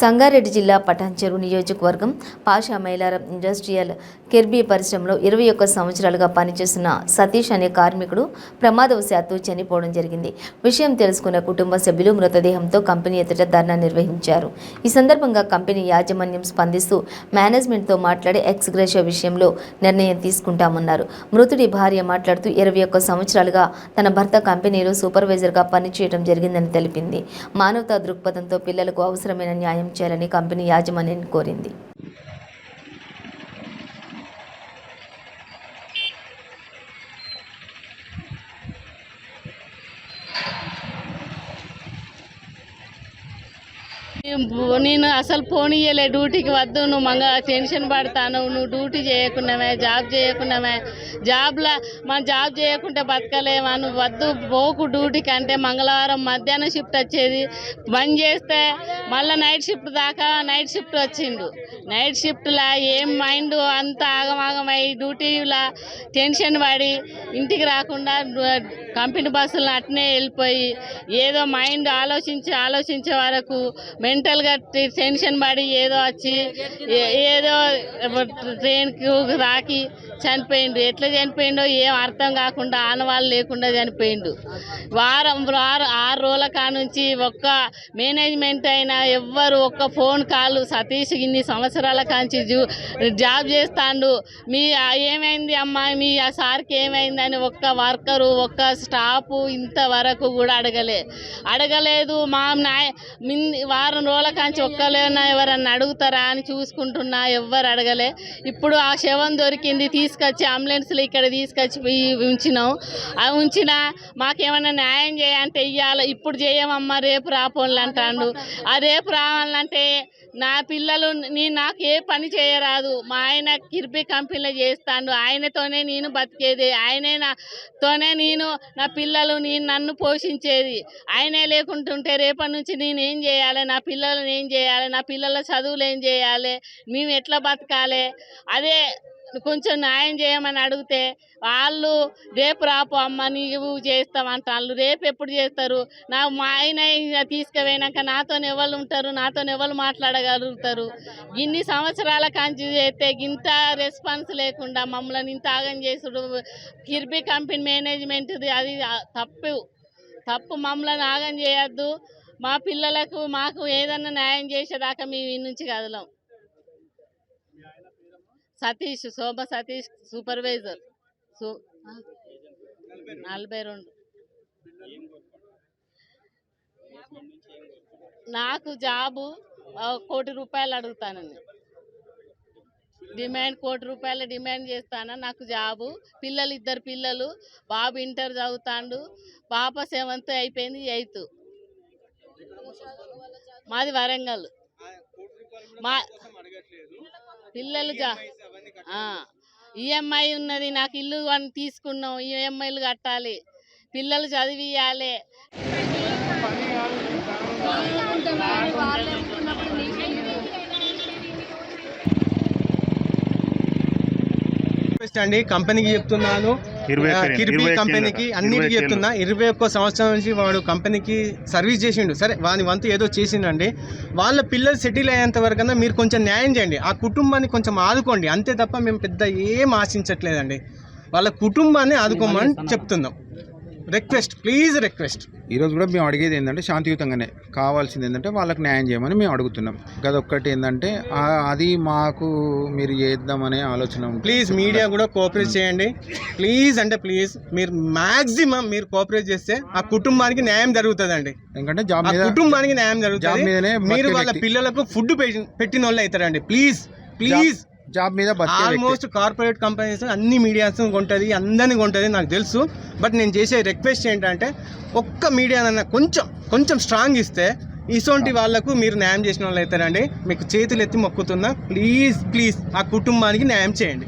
సంగారెడ్డి జిల్లా పటాన్చెరు నియోజకవర్గం పాషా మైలారం ఇండస్ట్రియల్ కెర్బీ పరిశ్రమలో ఇరవై ఒక్క సంవత్సరాలుగా పనిచేస్తున్న సతీష్ అనే కార్మికుడు ప్రమాదవశాత్తు చనిపోవడం జరిగింది. విషయం తెలుసుకున్న కుటుంబ సభ్యులు మృతదేహంతో కంపెనీ ఎదుట ధర్నా నిర్వహించారు. ఈ సందర్భంగా కంపెనీ యాజమాన్యం స్పందిస్తూ మేనేజ్మెంట్తో మాట్లాడి ఎక్స్గ్రేషియో విషయంలో నిర్ణయం తీసుకుంటామన్నారు. మృతుడి భార్య మాట్లాడుతూ ఇరవై ఒక్క సంవత్సరాలుగా తన భర్త కంపెనీలో సూపర్వైజర్గా పనిచేయడం జరిగిందని తెలిపింది. మానవతా దృక్పథంతో పిల్లలకు అవసరమైన న్యాయం చేయాలని కంపెనీ యాజమాన్యాన్ని కోరింది. నేను అసలు పోనీయలే డ్యూటీకి వద్దు నువ్వు మంగ టెన్షన్ పడతాను నువ్వు డ్యూటీ చేయకున్నామే జాబ్ చేయకున్నామే జాబ్లా మన జాబ్ చేయకుంటే బతకలేమా నువ్వు వద్దు పోకు డ్యూటీకి అంటే మంగళవారం మధ్యాహ్నం షిఫ్ట్ వచ్చేది బంద్ చేస్తే మళ్ళీ నైట్ షిఫ్ట్ దాకా నైట్ షిఫ్ట్ వచ్చిండు. నైట్ షిఫ్ట్లా ఏం మైండ్ అంత ఆగమాగమై డ్యూటీలా టెన్షన్ పడి ఇంటికి రాకుండా కంపెనీ బస్సులను అట్నే వెళ్ళిపోయి ఏదో మైండ్ ఆలోచించి ఆలోచించే వరకు మెంటల్గా టెన్షన్ పడి ఏదో వచ్చి ఏదో ట్రైన్కి రాకి చనిపోయిండు. ఎట్లా చనిపోయిండో ఏం అర్థం కాకుండా ఆనవాళ్ళు లేకుండా చనిపోయిండు. వారం వారం ఆరు రోజుల కానుంచి ఒక్క మేనేజ్మెంట్ అయినా ఎవ్వరు ఒక్క ఫోన్ కాల్ సతీష్ ఇన్ని సంవత్సరాల కాంచి జాబ్ చేస్తాండు. మీ ఏమైంది అమ్మాయి మీ ఆ సార్కి ఏమైందని ఒక్క వర్కరు ఒక్క స్టాఫ్ ఇంతవరకు కూడా అడగలే. అడగలేదు. మా నాయ వారు వారం రోజుల కాంచి ఒక్కలేనా ఎవరన్నా అడుగుతారా అని చూసుకుంటున్నా ఎవ్వరు అడగలే. ఇప్పుడు ఆ శవం దొరికింది తీసుకొచ్చి అంబులెన్స్లో ఇక్కడ తీసుకొచ్చి ఉంచినాం. అవి ఉంచిన మాకేమైనా న్యాయం చేయాలంటే ఇయ్యాలి ఇప్పుడు చేయమమ్మా రేపు రాపోన్లు అంటాడు. ఆ రేపు రావాలంటే నా పిల్లలు నీ నాకు ఏ పని చేయరాదు. మా ఆయన కిర్బీ కంపెనీలో చేస్తాడు. ఆయనతోనే నేను బతికేది. ఆయనే నాతోనే నేను నా పిల్లలు నేను నన్ను పోషించేది. ఆయనే లేకుంటుంటే రేపటి నుంచి నేనేం చేయాలి? నా పిల్లలను ఏం చేయాలి? నా పిల్లల చదువులు ఏం చేయాలి? మేము ఎట్లా బతకాలి? అదే కొంచెం న్యాయం చేయమని అడిగితే వాళ్ళు రేపు రాపు అమ్మ నీవు చేస్తామంటారు రేపు ఎప్పుడు చేస్తారు? నా మా ఆయన తీసుకుపోయినాక నాతో ఎవరు ఉంటారు? నాతో ఎవరు మాట్లాడగలుగుతారు? ఇన్ని సంవత్సరాల కాంచి చేస్తే ఇంత రెస్పాన్స్ లేకుండా మమ్మల్ని ఇంత ఆగం చేసుడు. కిర్బీ కంపెనీ మేనేజ్మెంట్ది అది తప్పు. తప్పు మమ్మల్ని ఆగం చేయొద్దు. మా పిల్లలకు మాకు ఏదన్నా న్యాయం చేసేదాకా మేము ఈ నుంచి కదలం. సతీష్ శోభ సతీష్ సూపర్వైజర్. నలభై రెండు. నాకు జాబు కోటి రూపాయలు అడుగుతానండి డిమాండ్ కోటి రూపాయలు డిమాండ్ చేస్తాను? నాకు జాబు. పిల్లలు ఇద్దరు పిల్లలు. బాబు ఇంటర్ చదువుతాండు. పాప సెవెంత్ అయిపోయింది ఎయిత్. మాది వరంగల్. మా పిల్లలు ఈఎంఐ ఉన్నది నాకు ఇల్లు తీసుకున్నాం ఈఎంఐలు కట్టాలి పిల్లలు చదివియాలి రిక్వెస్ట్ అండి కంపెనీకి చెప్తున్నాను. కిర్బీ కంపెనీకి. అన్నిటికీ చెప్తున్నా. ఇరవై ఒక్క సంవత్సరం నుంచి వాడు కంపెనీకి సర్వీస్ చేసిండు. సరే వాని వంతు ఏదో చేసిండండి. వాళ్ళ పిల్లలు సెటిల్ అయ్యేంత వరకన్నా మీరు కొంచెం న్యాయం చేయండి. ఆ కుటుంబాన్ని కొంచెం ఆదుకోండి. అంతే తప్ప మేము పెద్ద ఏం ఆశించట్లేదండి. వాళ్ళ కుటుంబాన్ని ఆదుకోమని చెప్తున్నాం. రిక్వెస్ట్ ప్లీజ్ రిక్వెస్ట్ ఈరోజు కూడా మేము అడిగేది ఏంటంటే శాంతియుతంగానే కావాల్సింది ఏంటంటే వాళ్ళకి న్యాయం చేయమని మేము అడుగుతున్నాం. గదొక్కటి ఏంటంటే అది మాకు మీరు చేద్దామనే ఆలోచన. ప్లీజ్ మీడియా కూడా కోఆపరేట్ చేయండి. ప్లీజ్ అంటే ప్లీజ్ మీరు మాక్సిమం మీరు కోఆపరేట్ చేస్తే ఆ కుటుంబానికి న్యాయం జరుగుతుందండి. ఎందుకంటే జాబ్ కుటుంబానికి న్యాయం జరుగుతుంది. మీరు వాళ్ళ. పిల్లలకు ఫుడ్ పెట్టిన వాళ్ళు అవుతారండి. ప్లీజ్ ప్లీజ్ జాబ్ మీద ఆల్మోస్ట్ కార్పొరేట్ కంపెనీస్ అన్ని మీడియాస్ కొంటుంది అందరిని కొంటుంది నాకు తెలుసు. బట్ నేను చేసే రిక్వెస్ట్ ఏంటంటే ఒక్క మీడియానన్నా కొంచెం కొంచెం స్ట్రాంగ్ ఇస్తే ఇటువంటి వాళ్ళకు మీరు న్యాయం చేసిన వాళ్ళు అవుతారండి మీకు చేతులు ఎత్తి మొక్కుతున్నా ప్లీజ్ ప్లీజ్ ఆ కుటుంబానికి న్యాయం చేయండి.